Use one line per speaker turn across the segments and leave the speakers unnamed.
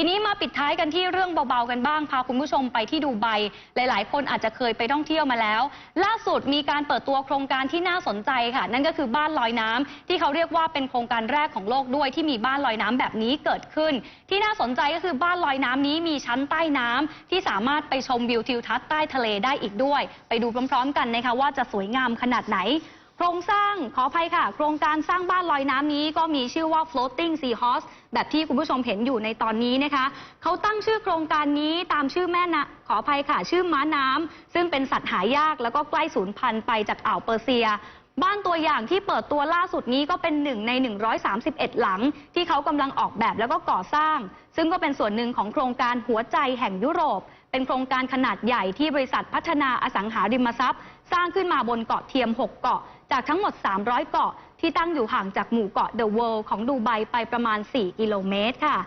ทีนี้มาปิดท้ายกันที่เรื่องเบาๆกันบ้าง พาคุณผู้ชมไปที่ดูไบหลาย ๆ คนอาจจะเคยไปท่องเที่ยวมาแล้ว ล่าสุดมีการเปิดตัวโครงการที่น่าสนใจค่ะ นั่นก็คือบ้านลอยน้ำที่เขาเรียกว่าเป็นโครงการแรกของโลกด้วยที่มีบ้านลอยน้ำแบบนี้เกิดขึ้น ที่น่าสนใจก็คือบ้านลอยน้ำนี้มีชั้นใต้น้ำที่สามารถไปชมวิวทิวทัศน์ใต้ทะเลได้อีกด้วย ไปดูพร้อม ๆ กันนะคะว่าจะสวยงามขนาดไหน โครงสร้างขออภัยค่ะ โครงการสร้างบ้านลอยน้ำนี้ก็มีชื่อว่า floating sea horse แบบที่คุณผู้ชมเห็นอยู่ในตอนนี้นะคะ เขาตั้งชื่อโครงการนี้ตามชื่อแม่นะขออภัยค่ะ ชื่อม้าน้ำซึ่งเป็นสัตว์หายากแล้วก็ใกล้สูญพันธุ์ไปจากอ่าวเปอร์เซีย บ้านตัวอย่างที่เปิดตัวล่าสุดนี้ก็เป็นหนึ่งใน 131 หลัง ที่เขากำลังออกแบบแล้วก็ก่อสร้าง ซึ่งก็เป็นส่วนหนึ่งของโครงการหัวใจแห่งยุโรป เป็นโครงการขนาดใหญ่ที่บริษัทพัฒนาอสังหาริมทรัพย์ สร้างขึ้นมาบนเกาะเทียม 6 เกาะ จากทั้งหมด 300 เกาะ ที่ตั้งอยู่ห่างจากหมู่เกาะเดอะเวิลด์ของดูไบไปประมาณ 4 กิโลเมตรค่ะ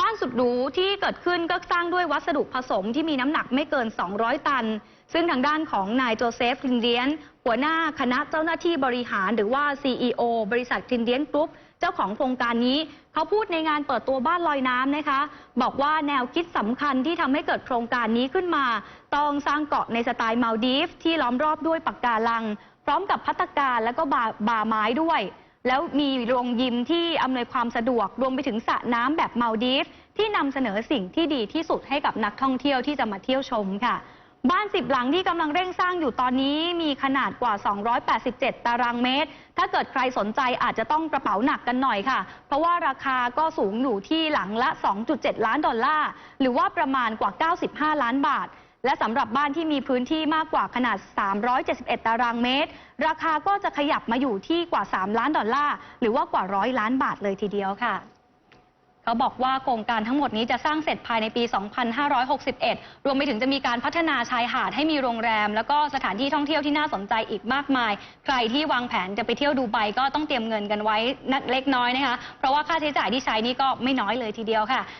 บ้านสุดหรูที่เกิดขึ้นก็สร้างด้วยวัสดุผสมที่มีน้ำหนักไม่เกิน 200 ตัน ซึ่งทางด้านของนายโจเซฟคลินเดียน หัวหน้าคณะเจ้าหน้าที่บริหารหรือว่า CEO บริษัทคลินเดียนกรุ๊ปเจ้าของโครงการนี้ เขาพูดในงานเปิดตัวบ้านลอยน้ำนะคะ บอกว่าแนวคิดสำคัญที่ทำให้เกิดโครงการนี้ขึ้นมา ต้องสร้างเกาะในสไตล์มาลดีฟที่ล้อมรอบด้วยปะการัง พร้อมกับพัตการและก็บาบาไม้ด้วย แล้วมีโรงยิมที่อำนวยความสะดวกรวมไปถึงสระน้ำแบบมาลดีฟที่นำเสนอสิ่งที่ดีที่สุดให้กับนักท่องเที่ยวที่จะมาเที่ยวชมค่ะ บ้านสิบหลังที่กำลังเร่งสร้างอยู่ตอนนี้มีขนาดกว่า 287 ตารางเมตร ถ้าเกิดใครสนใจอาจจะต้องกระเป๋าหนักกันหน่อยค่ะ เพราะว่าราคาก็สูงอยู่ที่หลังละ 2.7 ล้านดอลลาร์หรือว่าประมาณกว่า 95 ล้านบาท และสำหรับบ้านที่มีพื้นที่มากกว่าขนาด 371 ตารางเมตร ราคาก็จะขยับมาอยู่ที่กว่า 3 ล้านดอลลาร์ หรือว่ากว่าร้อยล้านบาทเลยทีเดียวค่ะเขาบอกว่าโครงการทั้งหมดนี้จะสร้างเสร็จภายในปี 2561 รวมไปถึงจะมีการพัฒนาชายหาดให้มีโรงแรม แล้วก็สถานที่ท่องเที่ยวที่น่าสนใจอีกมากมาย ใครที่วางแผนจะไปเที่ยวดูไบก็ต้องเตรียมเงินกันไว้นักเล็กน้อยนะคะ เพราะว่าค่าใช้จ่ายที่ใช้นี่ก็ไม่น้อยเลยทีเดียวค่ะ